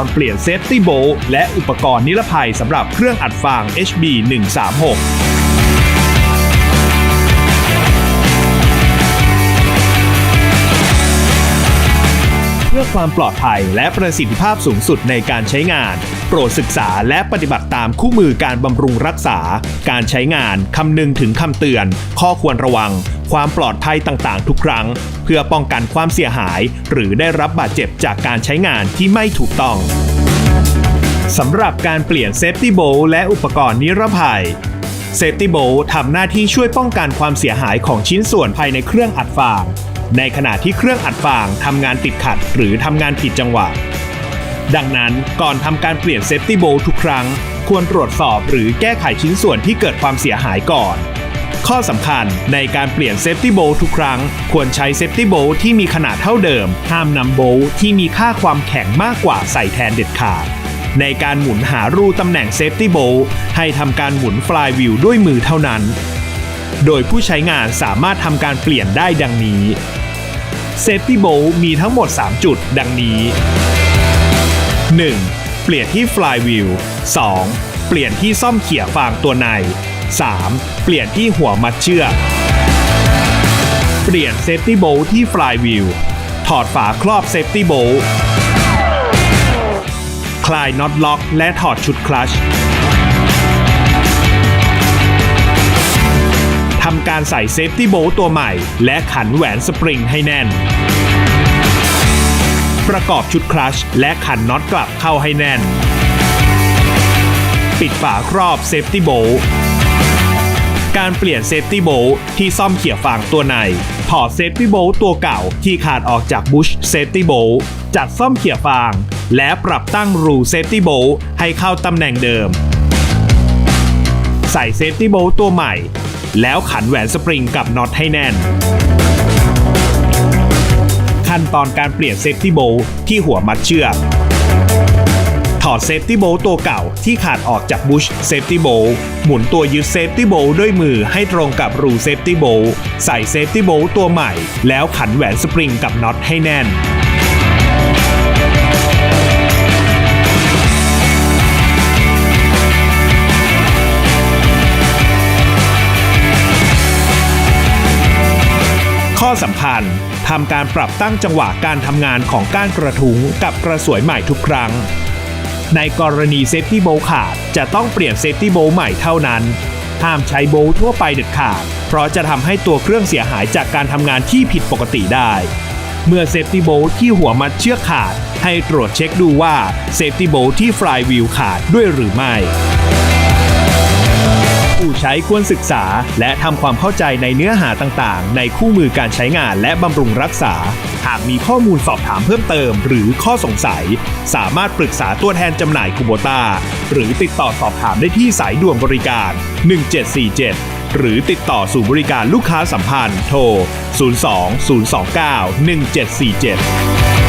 รณ์เปลี่ยนเซฟตี้โบและอุปกรณ์นิรภัยสำหรับเครื่องอัดฟาง HB 136เพื่อความปลอดภัยและประสิทธิภาพสูงสุดในการใช้งาน โปรดศึกษาและปฏิบัติตามคู่มือการบำรุงรักษา การใช้งาน คำนึงถึงคำเตือน ข้อควรระวัง ความปลอดภัยต่างๆ ทุกครั้ง เพื่อป้องกันความเสียหาย หรือได้รับบาดเจ็บจากการใช้งานที่ไม่ถูกต้องสำหรับการเปลี่ยนเซฟตี้โบลและอุปกรณ์นิรภัยเซฟตี้โบลทำหน้าที่ช่วยป้องกันความเสียหายของชิ้นส่วนภายในเครื่องอัดฟาง ในขณะที่เครื่องอัดฟางทำงานติดขัดหรือทำงานผิดจังหวะ ดังนั้นก่อนทำการเปลี่ยนเซฟตี้โบลทุกครั้ง ควรตรวจสอบหรือแก้ไขชิ้นส่วนที่เกิดความเสียหายก่อน ข้อสำคัญในการเปลี่ยนเซฟตี้โบทุกครั้ง ควรใช้เซฟตี้โบที่มีขนาดเท่าเดิม ห้ามนำโบที่มีค่าความแข็งมากกว่าใส่แทนเด็ดขาด ในการหมุนหารูตำแหน่งเซฟตี้โบให้ทำการหมุนฟลายวิวด้วยมือเท่านั้น โดยผู้ใช้งานสามารถทำการเปลี่ยนได้ดังนี้เซฟตี้โบมีทั้งหมด 3 จุดดังนี้ 1. เปลี่ยนที่ฟลายวิว 2. เปลี่ยนที่ซ่อมเขี่ยฟางตัวใน 3. เปลี่ยนที่หัวมัดเชือก เปลี่ยนเซฟตี้โบลที่ฟลายวิวถอดฝาครอบเซฟตี้โบลคลายน็อตล็อก และถอดชุดคลัชทำการใส่เซฟตี้โบลตัวใหม่ และขันแหวนสปริงให้แน่น ประกอบชุดคลัชและขันน็อตกลับเข้าให้แน่น ปิดฝาครอบเซฟตี้โบล การเปลี่ยนเซฟตี้โบที่ซ่อมเขี่ยฟางตัวใน ถอดเซฟตี้โบตัวเก่าที่ขาดออกจากบุชเซฟตี้โบจัดซ่อมเขี่ยฟาง และปรับตั้งรูเซฟตี้โบให้เข้าตำแหน่งเดิม ใส่เซฟตี้โบตัวใหม่ แล้วขันแหวนสปริงกับน็อตให้แน่น ขั้นตอนการเปลี่ยนเซฟตี้โบที่หัวมัดเชือก ถอดเซฟตี้โบตัวเก่าที่ขาดออกจากบุชเซฟตี้โบหมุนตัวยึดเซฟตี้โบด้วยมือให้ตรงกับรูเซฟตี้โบใส่เซฟตี้โบตัวใหม่ แล้วขันแหวนสปริงกับน็อตให้แน่นข้อสำคัญทำการปรับตั้งจังหวะการทำงานของก้านกระทุ้งกับกระสวยใหม่ทุกครั้ง ในกรณีเซฟตี้โบลขาดจะต้องเปลี่ยนเซฟตี้โบลใหม่เท่านั้น ห้ามใช้โบลทั่วไปเด็ดขาด เพราะจะทำให้ตัวเครื่องเสียหายจากการทำงานที่ผิดปกติได้ เมื่อเซฟตี้โบลที่หัวมัดเชือกขาด ให้ตรวจเช็คดูว่าเซฟตี้โบลที่ฟลายวิวขาดด้วยหรือไม่ ผู้ใช้ควรศึกษา และทำความเข้าใจในเนื้อหาต่างๆ ในคู่มือการใช้งานและบำรุงรักษา หากมีข้อมูลสอบถามเพิ่มเติม หรือข้อสงสัย สามารถปรึกษาตัวแทนจำหน่ายคูโบต้าหรือติดต่อสอบถามได้ที่สายด่วนบริการ 1747 หรือติดต่อสู่บริการลูกค้าสัมพันธ์ โทร 02 029 1747